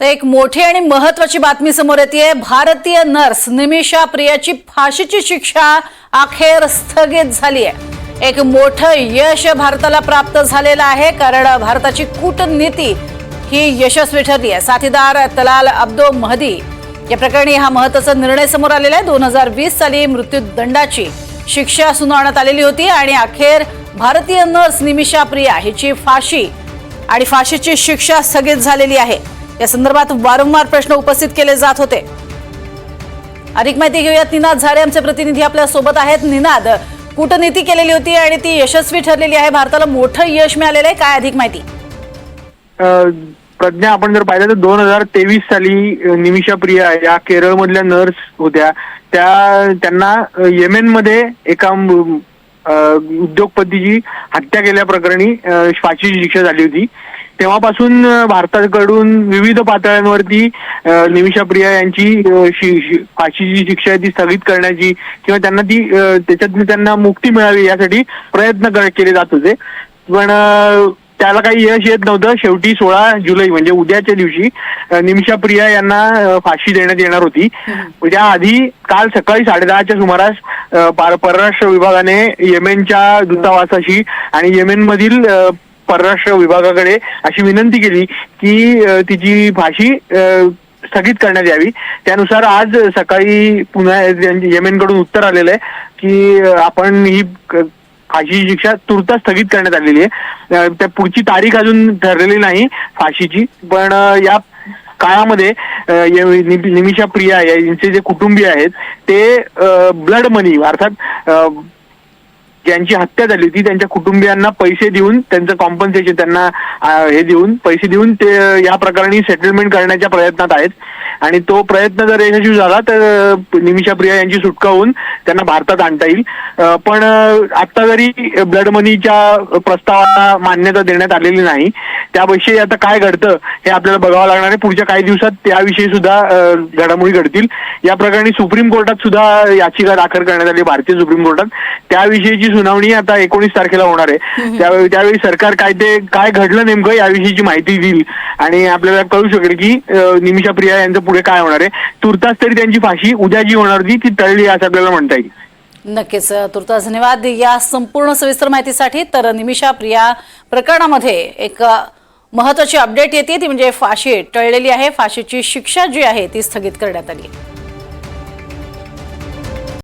तर एक मोठी आणि महत्वाची बातमी समोर येते भारतीय नर्स निमिषा प्रियाची फाशीची शिक्षा अखेर स्थगित झाली आहे एक मोठं यश भारताला प्राप्त झालेलं आहे कारण भारताची कूटनीती ही यशस्वी ठरली आहे साथीदार तलाल अब्दो महदी या प्रकरणी हा महत्त्वाचा निर्णय समोर आलेला आहे. दोन हजार वीस साली मृत्यूदंडाची शिक्षा सुनावण्यात आलेली होती आणि अखेर भारतीय नर्स निमिषा प्रिया हिची फाशी आणि फाशीची शिक्षा स्थगित झालेली आहे. या संदर्भात वारंवार प्रश्न उपस्थित केले जात होते. अधिक माहिती घेऊयात निनाद झाडे आमचे प्रतिनिधी आपल्यासोबत आहेत. निनाद कूटनीती केलेली होती आणि ती यशस्वी ठरलेली आहे. भारताला मोठं यश मिळालेलं आहे. काय अधिक माहिती? प्रज्ञा आपण जर पाहिलं तर दोन हजार तेवीस साली निमिषा प्रिया या केरळमधल्या नर्स होत्या. त्या त्यांना येमेनमध्ये एका उद्योगपतीची हत्या केल्याप्रकरणी फाशीची शिक्षा झाली होती. तेव्हापासून भारताकडून विविध पातळ्यांवरती निमिषा प्रिया यांची फाशीची शिक्षा आहे ती स्थगित करण्याची किंवा त्यांना ती त्याच्यातून त्यांना मुक्ती मिळावी यासाठी प्रयत्न केले जात होते. पण त्याला काही यश येत नव्हतं. शेवटी सोळा जुलै म्हणजे उद्याच्या दिवशी निमिषा प्रिया यांना फाशी देण्यात येणार होती. म्हणजे त्याआधी काल सकाळी साडेदहाच्या सुमारास परराष्ट्र विभागाने येमेनच्या दूतावासाशी आणि येमेनमधील परराष्ट्र विभागाकडे अशी विनंती केली की तिची फाशी स्थगित करण्यात यावी. त्यानुसार आज सकाळी पुन्हा येमेनकडून उत्तर आलेलं आहे की आपण ही फाशीची शिक्षा तुर्तास स्थगित करण्यात आलेली आहे. त्या पुढची तारीख अजून ठरलेली नाही फाशीची पण या काळामध्ये निमिषा प्रिया यांचे जे कुटुंबीय आहेत ते ब्लड मनी अर्थात ज्यांची हत्या झाली होती त्यांच्या कुटुंबियांना पैसे देऊन त्यांचं कॉम्पन्सेशन त्यांना हे देऊन पैसे देऊन ते या प्रकरणी सेटलमेंट करण्याच्या प्रयत्नात आहेत. आणि तो प्रयत्न जर यशस्वी झाला तर निमिषा प्रिया यांची सुटका होऊन त्यांना भारतात आणता येईल. पण आता जरी ब्लड मनीच्या प्रस्तावाला मान्यता देण्यात आलेली नाही त्याविषयी आता काय घडतं हे आपल्याला बघावं लागणार आहे. पुढच्या काही दिवसात त्याविषयी सुद्धा घडामोडी घडतील. या प्रकरणी सुप्रीम कोर्टात सुद्धा याचिका दाखल करण्यात आली भारतीय सुप्रीम कोर्टात. त्याविषयीची सुनावणी आता एकोणीस तारखेला होणार आहे. त्यावेळी त्यावेळी सरकार काय ते काय घडलं नेमकं याविषयीची माहिती देईल. आणि आपल्याला कळू शकेल की निमिषा प्रिया यांचं पुढे काय होणार आहे? तुर्तास तरी त्यांची फाशी उद्या जी होणार होती ती टळली असं आपल्याला म्हणता येईल. नक्कीच तुर्तास धन्यवाद. या संपूर्ण सविस्तर माहितीसाठी तर निमिषा प्रिया प्रकरणामध्ये एक महत्वाची अपडेट येते. ती म्हणजे फाशी टळलेली आहे. फाशीची शिक्षा जी आहे ती स्थगित करण्यात आली आहे.